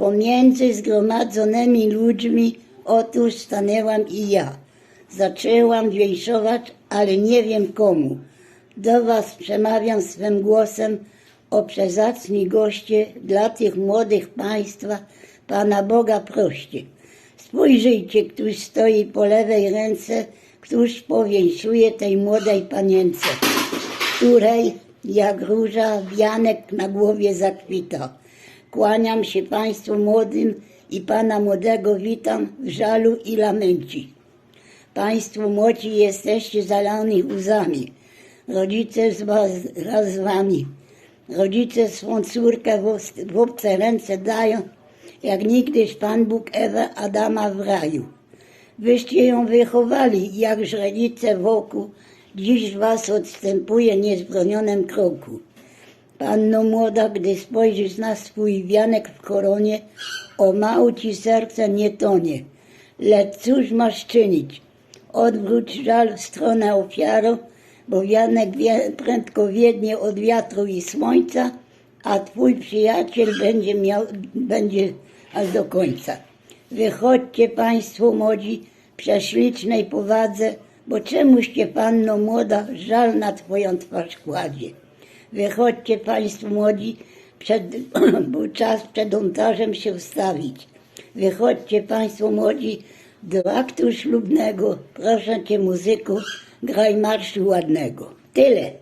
Pomiędzy zgromadzonymi ludźmi otóż stanęłam i ja. Zaczęłam wiejszować, ale nie wiem komu. Do was przemawiam swym głosem o przezacni goście dla tych młodych państwa. Pana Boga proście. Spojrzyjcie, któż stoi po lewej ręce, któż powiększuje tej młodej panience, której jak róża wianek na głowie zakwita. Kłaniam się Państwu młodym i Pana młodego witam w żalu i lamenci. Państwo młodzi jesteście zalani łzami. Rodzice z was, wraz z wami. Rodzice swą córkę w obce ręce dają, jak nigdyś Pan Bóg Ewę Adama w raju. Wyście ją wychowali, jak źrenice wokół, dziś was odstępuje niezbronionym kroku. Panno młoda, gdy spojrzysz na swój wianek w koronie, o mało ci serce nie tonie. Lecz cóż masz czynić? Odwróć żal w stronę ofiarą, bo wianek wie, prędko wiednie od wiatru i słońca, a twój przyjaciel będzie miał, będzie aż do końca. Wychodźcie Państwo młodzi, prześlicznej powadze, bo czemuście Panno młoda żal na Twoją twarz kładzie. Wychodźcie Państwo młodzi, przed, bo czas przed ołtarzem się wstawić. Wychodźcie Państwo młodzi do aktu ślubnego. Proszę Cię muzyku, graj marszu ładnego. Tyle.